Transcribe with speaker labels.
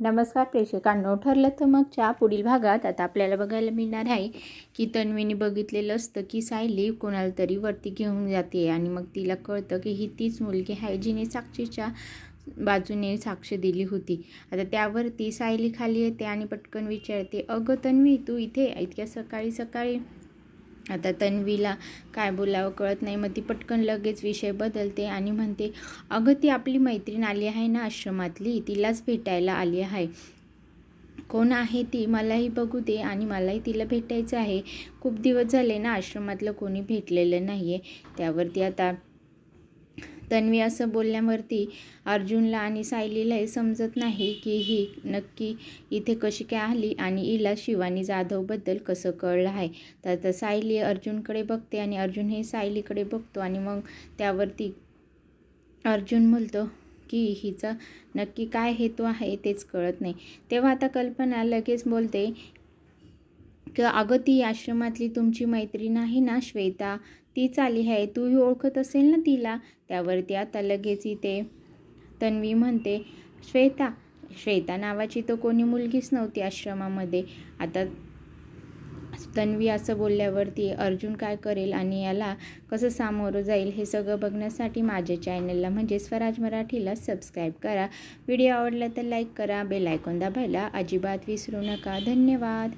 Speaker 1: नमस्कार प्रेक्षकांनो ठरलं तर मग च्या पुढील भागात. आता आपल्याला बघायला मिळणार आहे की तन्वीने बघितलेलं असतं की सायली कोणाला तरी वरती घेऊन जाते आणि मग तिला कळतं की ही तीच मुलगी आहे जिने साक्षीच्या बाजूने साक्ष दिली होती. आता त्यावरती सायली खाली येते आणि पटकन विचारते अगं तन्वी तू इथे इतक्या सकाळी सकाळी आता तन्वीला काय बोलावं कळत नाही. मग ती पटकन लगेच विषय बदलते आणि म्हणते अगं ती आपली मैत्रीण आली आहे ना आश्रमातली? तिलाच भेटायला आली आहे. कोण आहे ती? मलाही बघू दे आणि मलाही तिला भेटायचं आहे. खूप दिवस झाले ना आश्रमातलं कोणी भेटलेलं नाही आहे त्यावरती आता तन्वी असं बोलल्यावरती अर्जुनला आणि सायलीलाही समजत नाही की ही नक्की इथे कशी काय आली आणि हिला शिवानी जाधवबद्दल कसं कळलं आहे. तर आता सायली अर्जुनकडे बघते आणि अर्जुन हे सायलीकडे बघतो आणि मग त्यावरती अर्जुन बोलतो की हिचा नक्की काय हेतू आहे तेच कळत नाही. तेव्हा आता कल्पना लगेच बोलते की अगं ती आश्रमातली तुमची मैत्रीण आहे ना श्वेता? तीच आली आहे. तूही ओळखत असेल ना तिला? त्यावरती आता लगेच इथे तन्वी म्हणते श्वेता श्वेता नावाची तर कोणी मुलगीच नव्हती आश्रमामध्ये. आता तन्वी असं बोलल्यावरती अर्जुन काय करेल आणि याला कसं सामोरं जाईल हे सगळं बघण्यासाठी माझ्या चॅनलला म्हणजे स्वराज मराठीला सबस्क्राईब करा. व्हिडिओ आवडला तर लाईक करा. बेल आयकॉन दाबायला अजिबात विसरू नका. धन्यवाद.